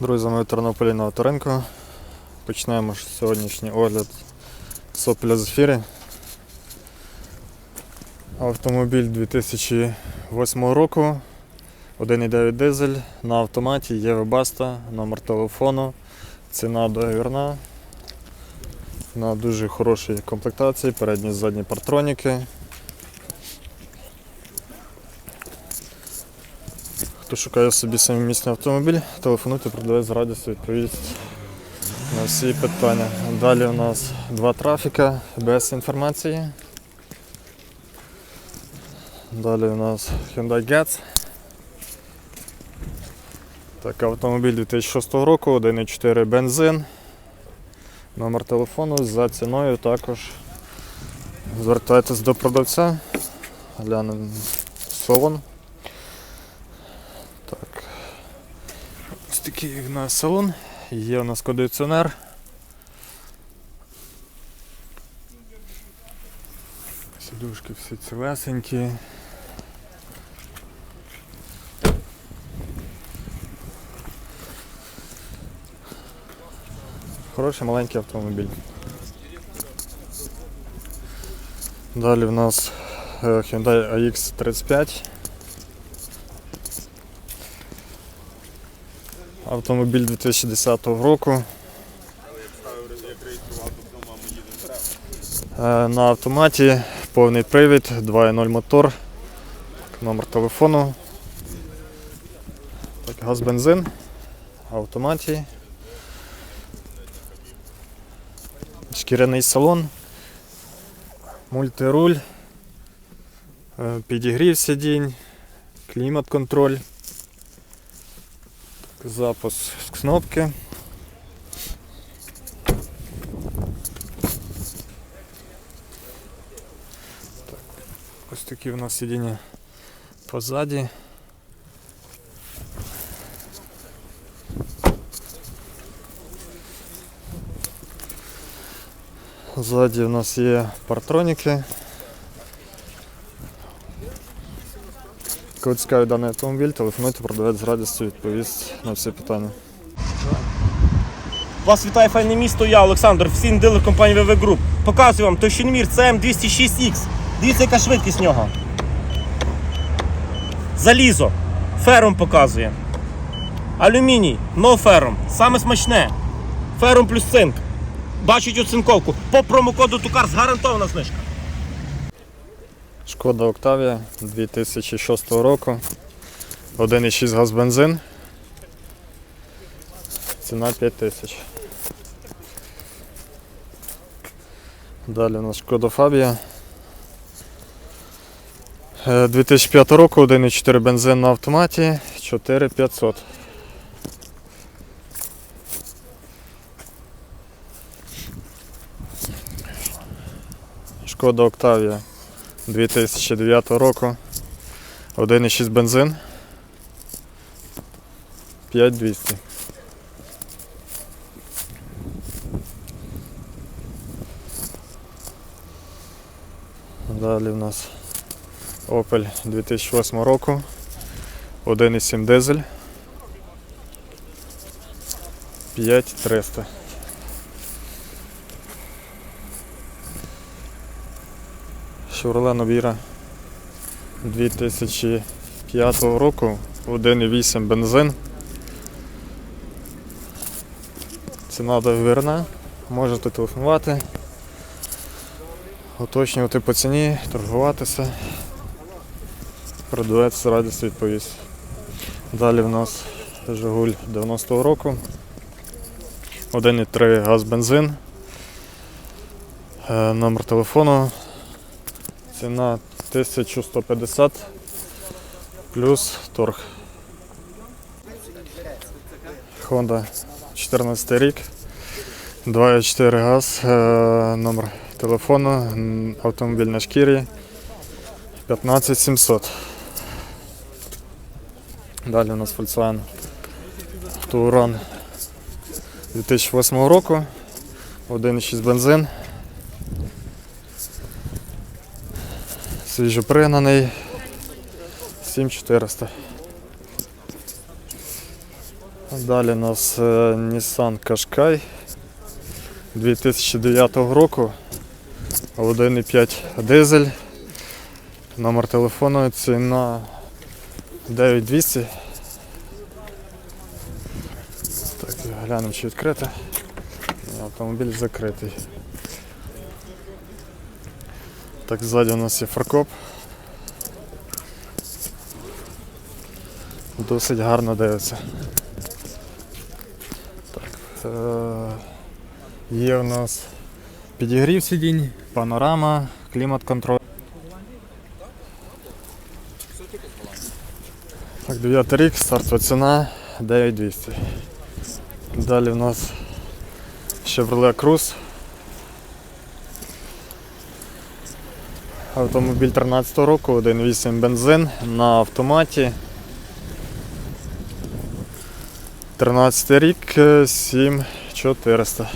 Друзі, ми в Тернополі на авторинку. Почнемо сьогоднішній огляд з Opel Автомобіль 2008 року, 1,9 дизель на автоматі, є номер телефону, ціна договірна. На дуже хорошій комплектації, передні задні партроніки. Хто шукає собі самомісний автомобіль, телефонуйте, продавець з радістю відповість на всі питання. Далі у нас два трафіка без інформації. Далі у нас Hyundai Getz. Так, автомобіль 2006 року, 1,4 бензин. Номер телефону за ціною також. Звертайтесь до продавця. Глянемо салон. Так. Ось такий в нас салон. Є у нас кондиціонер. Сідушки всі цілесенькі. Хороший маленький автомобіль. Далі в нас е, Hyundai AX35. Автомобіль 2010 року. Е, На автоматі повний привід, 2.0 мотор, номер телефону. Так, газ бензин, автоматі. Шкіряний салон, мультируль, е, підігрів сидінь, клімат-контроль. Запуск з кнопки. Так, ось такі у нас сидіння позаді. Ззаді у нас є партроніки. Кого цікавить даний автомобіль, телефонуйте, продавець з радістю відповість на всі питання. Вас вітає файне місто, я Олександр, офіційний дилер компанії VV Group. Показую вам Тощинмір CM206X. Дивіться, яка швидкість нього. Залізо. Ферум показує. Алюміній, но ферум. Саме смачне. Ферум плюс цинк. Бачить оцинковку. По промокоду Тукар гарантована знижка. Шкода Октавія 2006 року. 1,6 газ бензин. Ціна 5 тисяч. Далі у нас Шкода Фабія. Е, 2005 року 1,4 бензин на автоматі 4500. Шкода Октавія 2009 року. 1,6 бензин. 5200. Далі в нас Opel 2008 року. 1,7 дизель. 5300. Chevrolet Novira 2005 року 1,8 бензин. Ціна договірна. Можете телефонувати, уточнювати по ціні, торгуватися. Продавець з радістю відповість. Далі в нас Жигуль 90-го року. 1,3 газ бензин. Е, Номер телефону Ціна 1150 плюс торг. Honda 14 рік. 2,4 газ, е, номер телефону, автомобіль на шкірі 15700. Далі у нас Volkswagen Touran 2008 року. 1,6 бензин. Свіжопригнаний 7400. Далі у нас е, Nissan Qashqai 2009 року. 1,5 дизель. Номер телефону ціна 9200. Так, глянемо, чи відкрите. Автомобіль закритий. Так, ззаді у нас є фаркоп. Досить гарно дивиться. Так, е- є у нас підігрів сидінь, панорама, клімат-контроль. Так, 9 рік, стартова ціна 9200. Далі у нас Chevrolet Cruze. Автомобіль 13 року, 1.8 бензин на автоматі. 13 рік, е, 7400.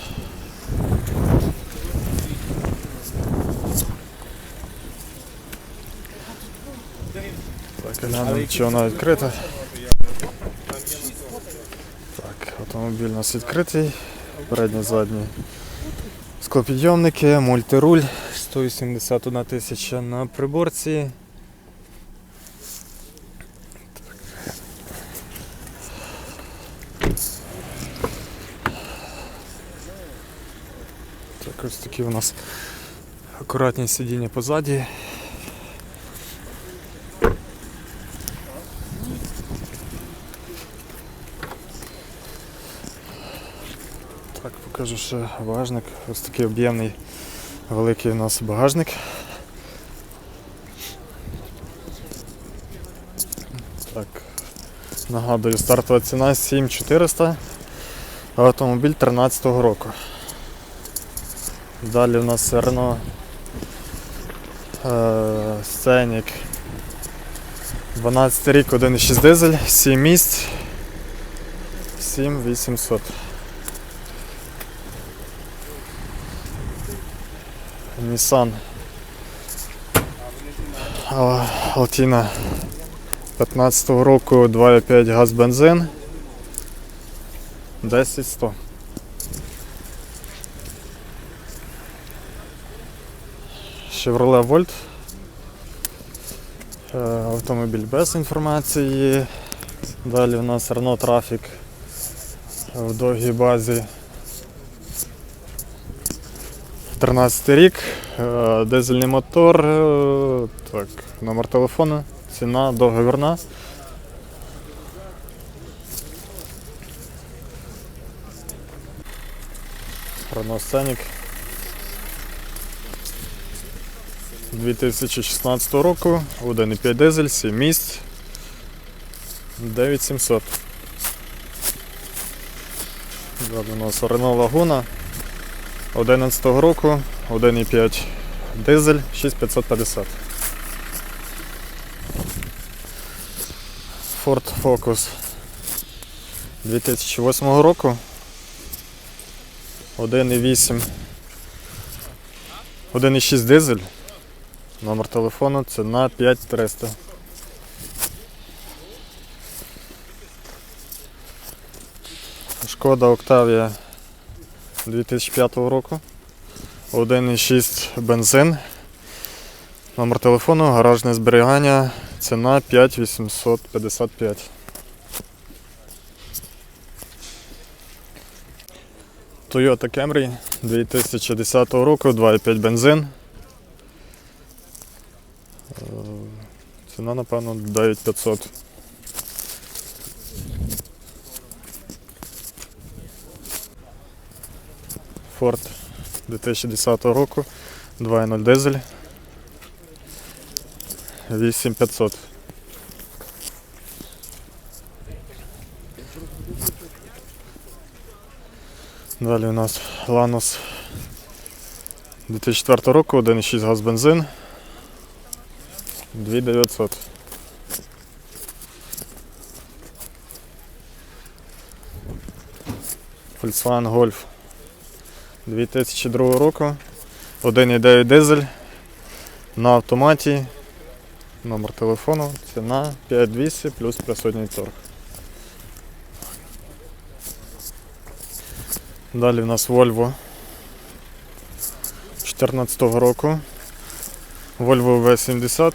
Так, глянемо, чи вона відкрита. Так, автомобіль у нас відкритий. Передній, задній. Склопідйомники, мультируль, 181 тисяча на приборці. Так, ось такі у нас акуратні сидіння позаді. Так, покажу ще багажник. Ось такий об'ємний великий у нас багажник. Так, нагадую, стартова ціна 7400, автомобіль 13 року. Далі у нас Renault Scenic 12 рік, 1,6 дизель, 7 місць, 7800. Nissan. Altina 15 року 2,5 газ бензин. 10 100 Chevrolet Volt Автомобіль без інформації. Далі у нас Renault Traffic в довгій базі 13 рік, е, дизельний мотор, е, так, номер телефону, ціна договірна. Renault Scenic 2016 року, 1,5 дизель, 7 місць, 9700. Далі у нас 11 року, 1,5 дизель, 6550. Ford Focus 2008 року. 1,8. 1,6 дизель. Номер телефону ціна 5300. Шкода Octavia 2005 року. 1,6 бензин. Номер телефону, гаражне зберігання, ціна 5855. Toyota Camry 2010 року, 2,5 бензин. Е, Ціна, напевно, 9500. Ford 2010 року, 2.0 дизель. 8500. Далі у нас Lanos 2004 року, 1.6 газ бензин. 2900. Volkswagen Golf 2002 року. 1,9 дизель на автоматі. Номер телефону, ціна 5200 плюс присутній торг. Далі в нас Volvo 2014 року. Volvo V70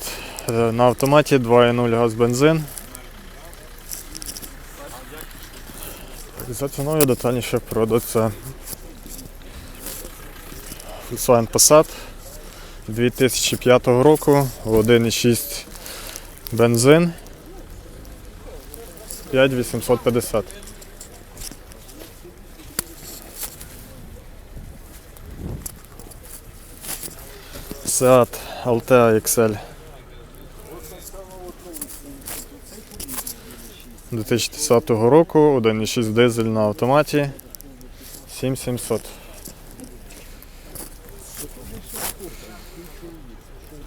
е, на автоматі 2.0 газ бензин. За ціною детальніше продаться Volkswagen Passat 2005 року, 1.6 бензин 5850. Seat Altea XL 2010 року, 1.6 дизель на автоматі 7700.